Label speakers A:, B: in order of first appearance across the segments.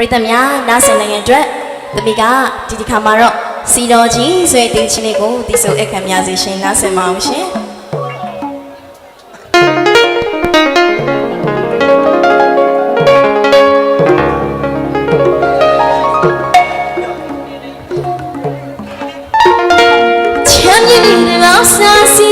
A: ပရိသတ်များနားဆင်နိုင်ရန်အတွက်သမီးကဒီဒီခါမှာတော့စီတော်ကြီးဆိုတဲ့တင်းချင်းလေးကိုတီးဆိုအခမ်းများစီရှင်နားဆင်ပါအောင်ရှင်ချမ်းမြေတွေလောက်ဆာစီ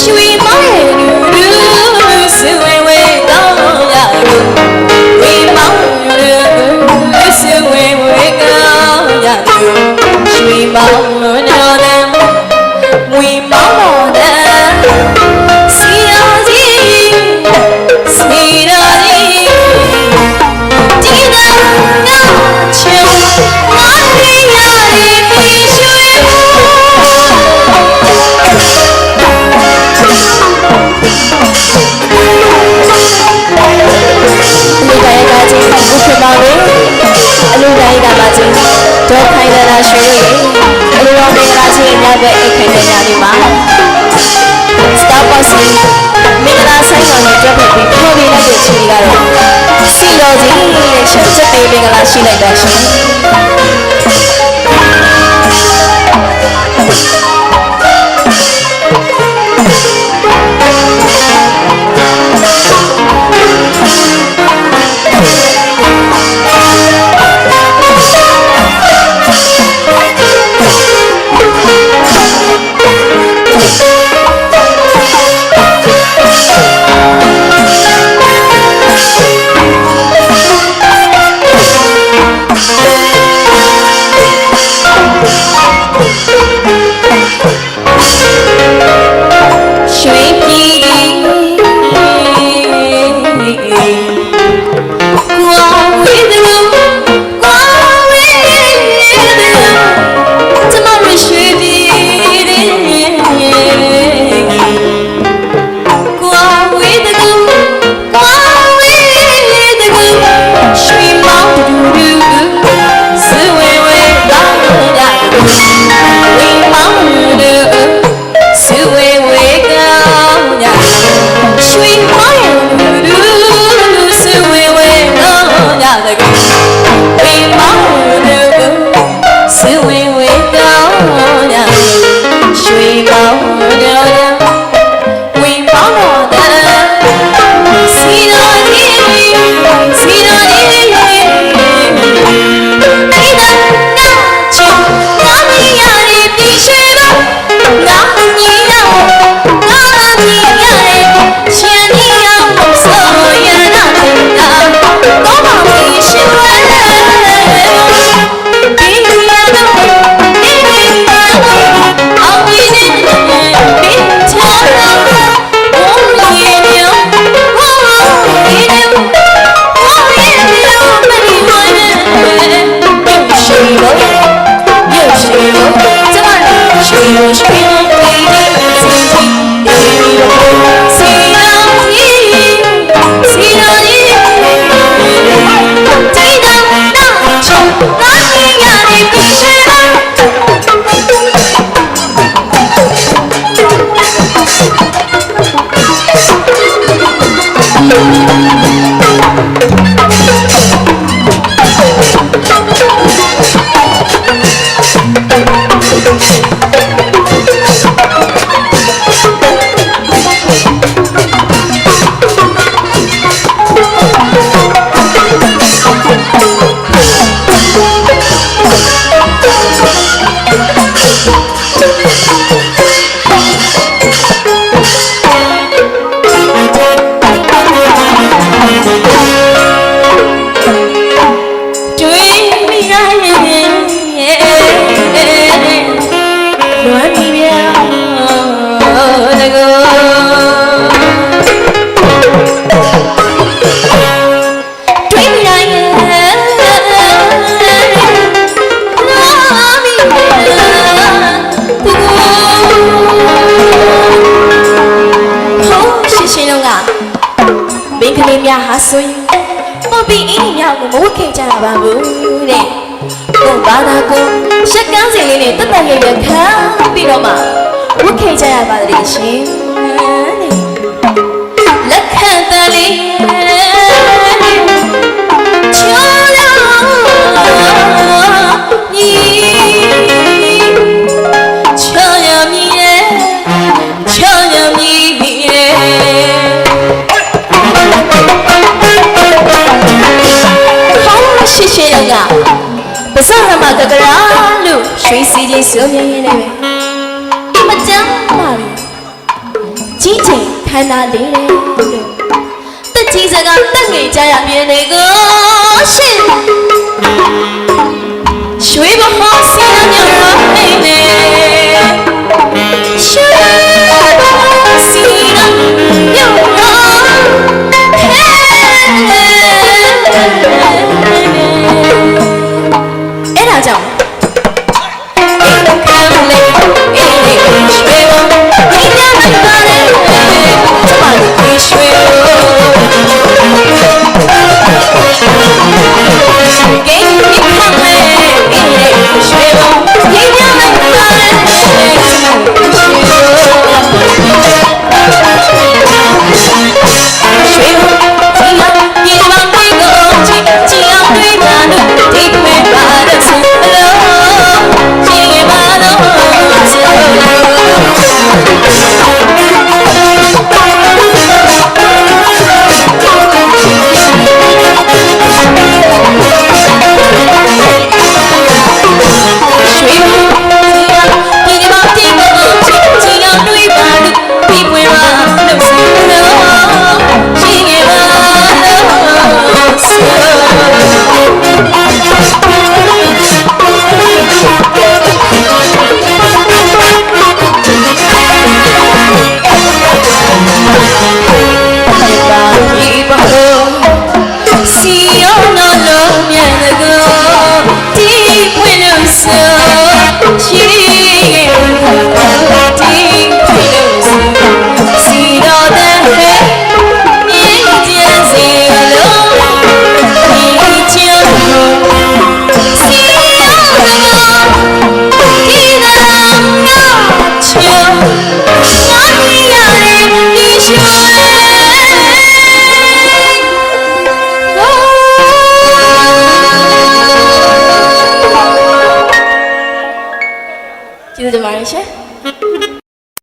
A: ရွှေမောင်လူလူစူဝေဝေကောညဝေမောင်လူလူစူဝေဝေကောညရွှေမောင် လူတိုင်းကချင်းဘုဖြစ်ပါကိုအလူတိုင်းကပါချင်းဒေါ်ခိုင်လာရွှေရဲ့အလူတော်မင်္ဂလာချင်းများတဲ့အိတ်ခိုင်တဲ့ညလေးမှာစတာပါစီမင်္ဂလာဆိုင်တော်နဲ့ကြက်ဖက်ပြီးဖြိုးပေးလိုက်တဲ့ချင်းလေးကတော့စီတော်ကြီးရဲ့ချက်ချက်ပေးမင်္ဂလာရှိလိုက်တာရှင်ငါ တွေး လေးများဟာဆိုရင်ပေါ်ပြီးအင်းကြီးများကိုမဝတ်ခဲ့ကြတာပါဘူးတဲ့။ကိုဘာသာကိုရှက်ကန်းစင်လေးနဲ့တက်တက်ရရခံပြီးတော့မှဝတ်ခဲ့ကြရပါလိမ့်ရှင်တဲ့။လက်ခံတလေး ပစရမတကရာလို့ရွှေစီချင်းစုံမြင်ရင်းနဲ့ပဲအမတန်းပါပြီကြီးချိန်ခန္ဓာလေးတယ်လို့တက်ကြီးစကားတက်ငယ်ကြရမြင်နေကို ကြောင့်ရွှေ